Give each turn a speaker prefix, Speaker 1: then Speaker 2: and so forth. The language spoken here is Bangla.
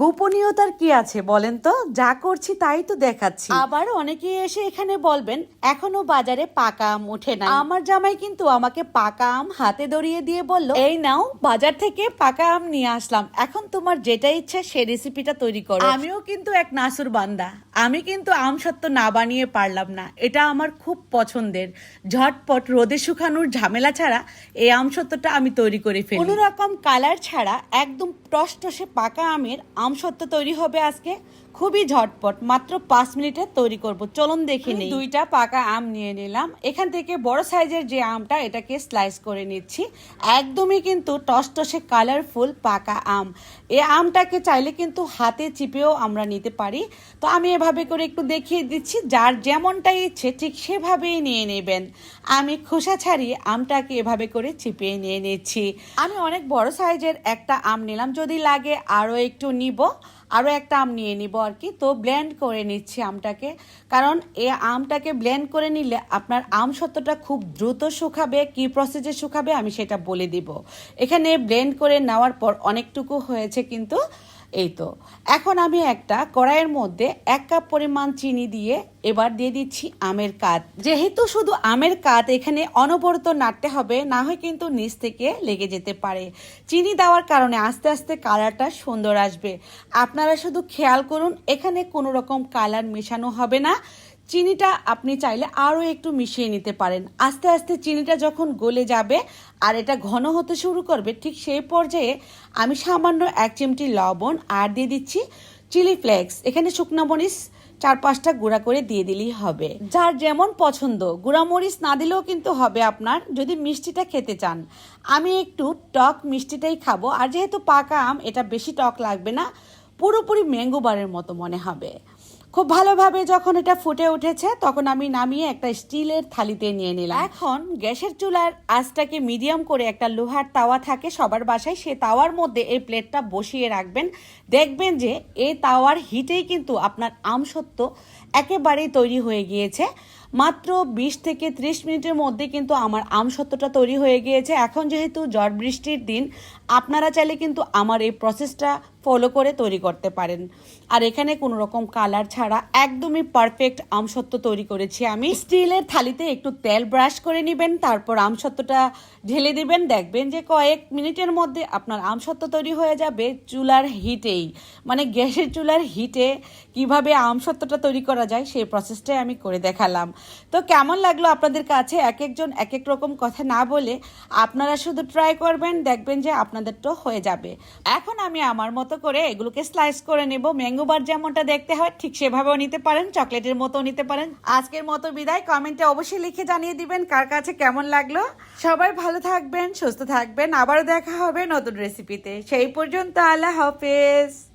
Speaker 1: গোপনীয়তার কি আছে বলেন তো? যা করছি তাই তো দেখাচ্ছি। আবার অনেকে এসে এখানে বলবেন এখনও বাজারে পাকা আম ওঠে না আমার জামাই কিন্তু আমাকে পাকা আম হাতে ধরিয়ে দিয়ে বলল এই নাও বাজার থেকে পাকা আম নিয়ে আসলাম। এখন তোমার যেটা ইচ্ছা সে রেসিপিটা তৈরি করো। আমিও কিন্তু এক নাসুর বান্দা। আমি কিন্তু আম সত্য না বানিয়ে পারলাম না। এটা আমার খুব পছন্দের। ঝটপট রোদে শুকানোর ঝামেলা ছাড়া এই আম সত্যটা আমি তৈরি করে ফেলি। কোনো রকম কালার ছাড়া একদম টসটসে পাকা আমের আম সত্য তৈরি হবে আজকে। খুবই ঝটপট মাত্র পাঁচ মিনিটে তৈরি করব। চলুন দেখে নিই। দুইটা পাকা আম নিয়ে নিলাম। এখান থেকে বড় সাইজের যে আমটা এটাকে স্লাইস করে নিচ্ছি। একদমই কিন্তু টসটসে কালারফুল পাকা আম। এ আমটাকে চাইলে কিন্তু হাতে চিপেও আমরা নিতে পারি। তো আমি এভাবে করে একটু দেখিয়ে দিচ্ছি। যার যেমনটা ইচ্ছে ঠিক সেভাবেই নিয়ে নেবেন। আমি খোসা ছাড়িয়ে আমটাকে এভাবে করে চিপিয়ে নিয়ে নিচ্ছি। আমি অনেক বড় সাইজের একটা আম নিলাম। যদি লাগে আরও একটু নিব। আরও একটা আম নিয়ে নিব আর কি। তো ব্লেন্ড করে নিচ্ছি আমটাকে। কারণ এ আমটাকে ব্লেন্ড করে নিলে আপনার আম সত্যটা খুব দ্রুত শুকাবে, কি প্রসেসে শুকাবে আমি সেটা বলে দিব। এখানে ব্লেন্ড করে নেওয়ার পর অনেকটুকু হয়েছে কিন্তু এই তো এখন আমি একটা কড়াইয়ের মধ্যে এক কাপ পরিমাণ চিনি দিয়ে এবার দিয়ে দিচ্ছি আমের কাত যেহেতু শুধু আমের কাত এখানে অনবরত নাড়তে হবে, না হয় কিন্তু নিচ থেকে লেগে যেতে পারে। চিনি দেওয়ার কারণে আস্তে আস্তে কালারটা সুন্দর আসবে। আপনারা শুধু খেয়াল করুন, এখানে কোনো রকম কালার মেশানো হবে না। চিনিটা আপনি চাইলে আরও একটু মিশিয়ে নিতে পারেন। আস্তে আস্তে চিনিটা যখন গলে যাবে আর এটা ঘন হতে শুরু করবে, ঠিক সেই পর্যায়ে আমি সামান্য এক চিমটি লবণ আর দিয়ে দিচ্ছি চিলি ফ্লেক্স। এখানে শুকনো মরিচ চার পাঁচটা গুঁড়া করে দিয়ে দিলেই হবে। যার যেমন পছন্দ। গুঁড়া মরিচ না দিলেও কিন্তু হবে আপনার, যদি মিষ্টিটা খেতে চান। আমি একটু টক মিষ্টিটাই খাব। আর যেহেতু পাকা আম, এটা বেশি টক লাগবে না। পুরোপুরি ম্যাঙ্গো বারের মতো মনে হবে। খুব ভালোভাবে যখন এটা ফুটে উঠেছে, তখন আমি নামিয়ে একটা স্টিলের থালিতে নিয়ে নিলাম। এখন গ্যাসের চুলার আঁচটাকে মিডিয়াম করে একটা লোহার তাওয়া থাকে সবার বাসায়, সে তাওয়ার মধ্যে এই প্লেটটা বসিয়ে রাখবেন। দেখবেন যে এই তাওয়ার হিটেই কিন্তু আপনার আমসত্ব একেবারেই তৈরি হয়ে গিয়েছে। মাত্র বিশ থেকে ত্রিশ মিনিটের মধ্যে কিন্তু আমার আমসত্বটা তৈরি হয়ে গিয়েছে। এখন যেহেতু ঝড় বৃষ্টির দিন, আপনারা চাইলে কিন্তু আমার এই প্রসেসটা ফলো করে তৈরি করতে পারেন। আর এখানে কোনো রকম কালার ছাড়া একদমই পারফেক্ট আমসত্ব তৈরি করেছি আমি। স্টিলের থালিতে একটু তেল ব্রাশ করে নেবেন, তারপর আমসত্বটা ঢেলে দিবেন। দেখবেন যে কয়েক মিনিটের মধ্যে আপনার আমসত্ব তৈরি হয়ে যাবে চুলার হিটেই মানে গ্যাসের চুলার হিটে কীভাবে আমসত্বটা তৈরি করা যায়, সেই প্রসেসটাই আমি করে দেখালাম। তো কেমন লাগল আপনাদের কাছে এক একজন এক এক রকম কথা না বলে আপনারা শুধু ট্রাই করবেন, দেখবেন যে আপনাদের তো হয়ে যাবে। এখন আমি আমার মতো করে এগুলোকে স্লাইস করে নেব। ম্যাঙ্গো বার যেমনটা দেখতে হয়, ঠিক সেভাবেও নিতে পারেন, চকলেটের মতো নিতে পারেন। আজকের মতো বিদায়। কমেন্টে অবশ্যই লিখে জানিয়ে দিবেন কার কাছে কেমন লাগল। সবাই ভালো থাকবেন, সুস্থ থাকবেন। আবারও দেখা হবে নতুন রেসিপিতে সেই পর্যন্ত আল্লাহ হাফেজ।